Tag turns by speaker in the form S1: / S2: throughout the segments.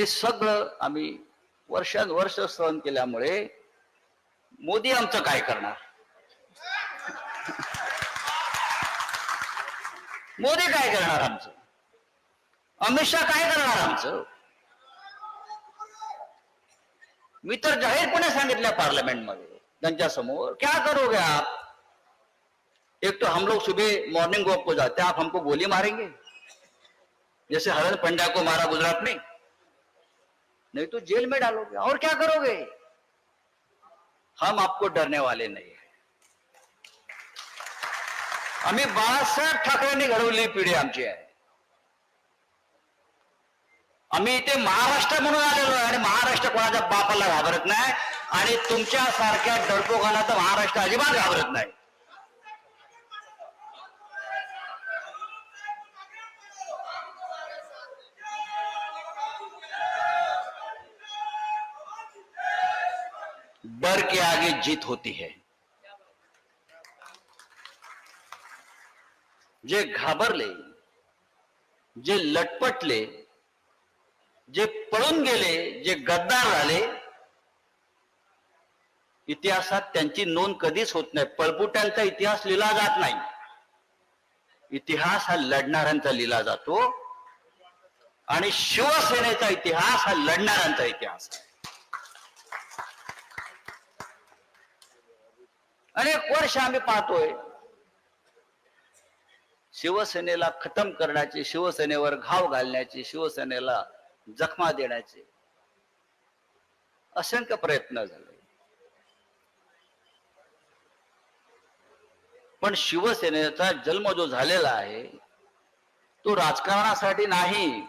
S1: हे सगळं आम्ही वर्षानुवर्ष सहन केल्यामुळे मोदी आमचं काय करणार? मोदी काय करणार आमचं? अमित शहा काय करणार आमचं? मी तर जाहीरपणे सांगितलं पार्लमेंटमध्ये त्यांच्यासमोर क्या करोगे आप? एक तो हम लोग सुबह मॉर्निंग वॉक को जाते हैं आप हमको गोली मारेंगे? जैसे हरण पंड्या को मारा गुजरात में नहीं तो जेल में डालोगे। और क्या करोगे? हम आपको डरने वाले नहीं है। आम्ही बाळासाहेब ठाकरेंनी घडवलेली पिढी आमची आहे आम्ही इथे महाराष्ट्र म्हणून आलेलो आहे आणि महाराष्ट्र कोणाच्या बापाला घाबरत नाही आणि तुमच्या सारख्या डरपोकांना तर महाराष्ट्र अजिबात घाबरत नाही। डर के आगे जीत होती है। जे घाबरले जे लटपटले जे पळून गेले जे गद्दार झाले इतिहासात त्यांची नोंद कधीच होत नाही. पळपुट्यांचा इतिहास लिहिला जात नाही. इतिहास हा लढणाऱ्यांचा लिहिला जातो. आणि शिवसेनेचा इतिहास हा लढणाऱ्यांचा इतिहास आहे. अनेक वर्ष आम्ही पाहतोय. शिवसेनेला खतम करण्याची शिवसेनेवर घाव घालण्याची शिवसेनेला जखमा देण्याचे असंख्य प्रयत्न झाले. पण शिवसेनेचा जन्म जो झालेला आहे तो राजकारणासाठी नाही.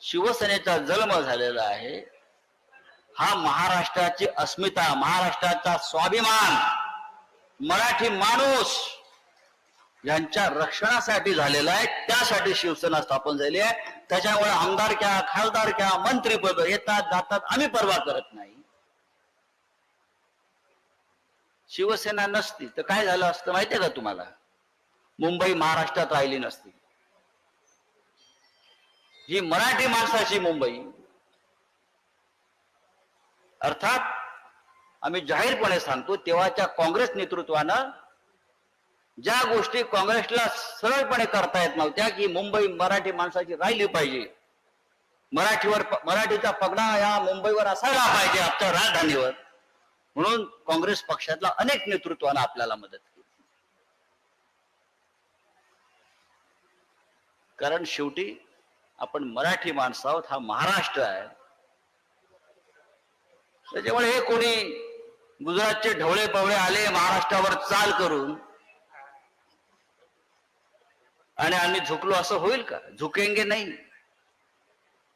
S1: शिवसेनेचा जन्म झालेला आहे हा महाराष्ट्राची अस्मिता महाराष्ट्राचा स्वाभिमान मराठी माणूस यांच्या रक्षणासाठी झालेला आहे. त्यासाठी शिवसेना स्थापन झाली आहे. त्याच्यामुळे आमदार क्या खासदार क्या मंत्रीपद येतात जातात. आम्ही परवा करत नाही. शिवसेना नसती तर काय झालं असतं माहितीये का तुम्हाला? मुंबई महाराष्ट्रात राहिली नसती. ही मराठी माणसाची मुंबई अर्थात आम्ही जाहीरपणे सांगतो तेव्हाच्या काँग्रेस नेतृत्वानं ज्या गोष्टी काँग्रेसला सरळपणे करता येत नव्हत्या की मुंबई मराठी माणसाची राहिली पाहिजे. मराठीवर मराठीचा पगडा या मुंबईवर असायला पाहिजे आपल्या राजधानीवर. म्हणून काँग्रेस पक्षातला अनेक नेतृत्वानं आपल्याला मदत केली. कारण शेवटी आपण मराठी माणसं आहोत हा महाराष्ट्र आहे. त्याच्यामुळे हे कोणी गुजरातचे ढवळे पवळे आले महाराष्ट्रावर चाल करून आणि आम्ही झुकलो असं होईल का? झुकेंगे नाही.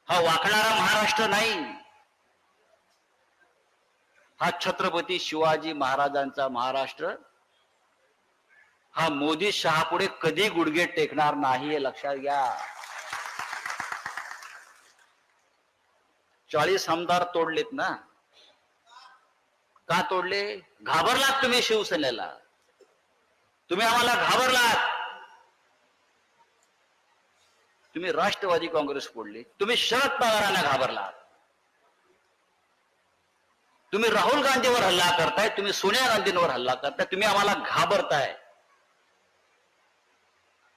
S1: हा वाकणारा महाराष्ट्र नाही. हा छत्रपती शिवाजी महाराजांचा महाराष्ट्र. हा मोदी शहापुढे कधी गुडघे टेकणार नाही हे लक्षात घ्या. चाळीस आमदार तोडलेत ना. का तोडले? घाबरलात तुम्ही शिवसेनेला. तुम्ही आम्हाला घाबरलात. तुम्ही राष्ट्रवादी काँग्रेस फोडली. तुम्ही शरद पवारांना घाबरलात. तुम्ही राहुल गांधीवर हल्ला करताय तुम्ही सोनिया गांधींवर हल्ला करताय तुम्ही आम्हाला घाबरताय.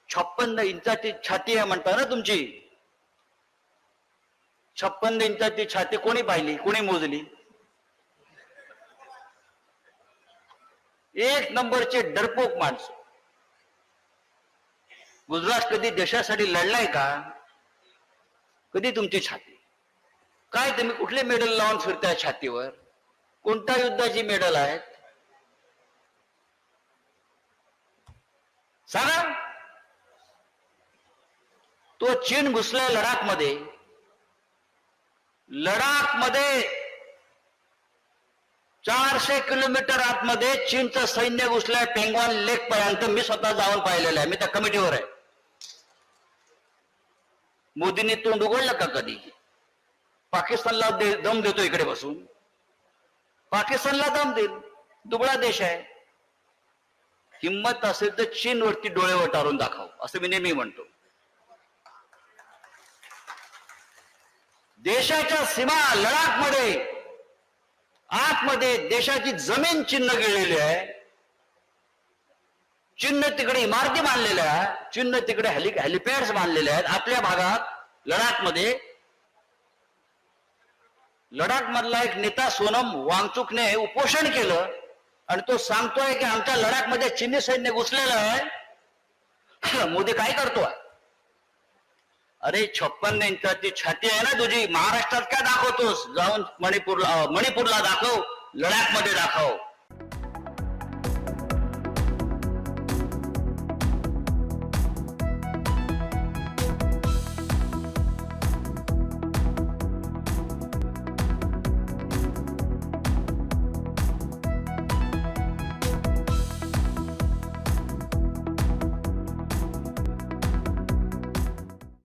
S1: छप्पन्न इंचाची छाती आहे म्हणता ना तुमची. छप्पन्न इंचाची छाती कोणी पाहिली? कोणी मोजली? एक नंबरचे डरपोक माणसं. गुजरात कधी देशासाठी लढलाय का? कधी तुमची छाती? काय तुम्ही कुठले मेडल लावून फिरताय छातीवर? कोणत्या युद्धाची मेडल आहेत? सांगा. तो चीन घुसलाय लडाखमध्ये लडाखमध्ये चारशे किलोमीटर आतमध्ये चीनचं सैन्य घुसलंय पेंगॉन लेक पर्यंत. मी स्वतः जाऊन पाहिलेलं आहे. मी त्या कमिटीवर आहे. मोदींनी तोंड उघडलं का कधी? पाकिस्तानला दे, दम देतो इकडे बसून. पाकिस्तानला दम देईल दुबळा देश आहे. हिंमत असेल तर चीनवरती डोळे वटारून दाखव असं मी नेहमी म्हणतो. देशाच्या सीमा लडाखमध्ये आतमध्ये देशाची जमीन चिन्ह गेलेली आहे. चिन्ह तिकडे इमारती बांधलेल्या आहेत. चिन्ह तिकडे हेलि हेलिपॅड्स बांधलेले आहेत. आपल्या भागात लडाखमध्ये. लडाख मधला एक नेता सोनम वांगचुकने उपोषण केलं आणि तो सांगतोय की आमच्या लडाखमध्ये चिनी सैन्य घुसलेलं आहे. मोदी काय करतोय? अरे छप्पन इंचाची छाती आहे ना तुझी महाराष्ट्रात काय दाखवतोस? जाऊन मणिपूरला मणिपूरला दाखव लडाखमध्ये दाखव.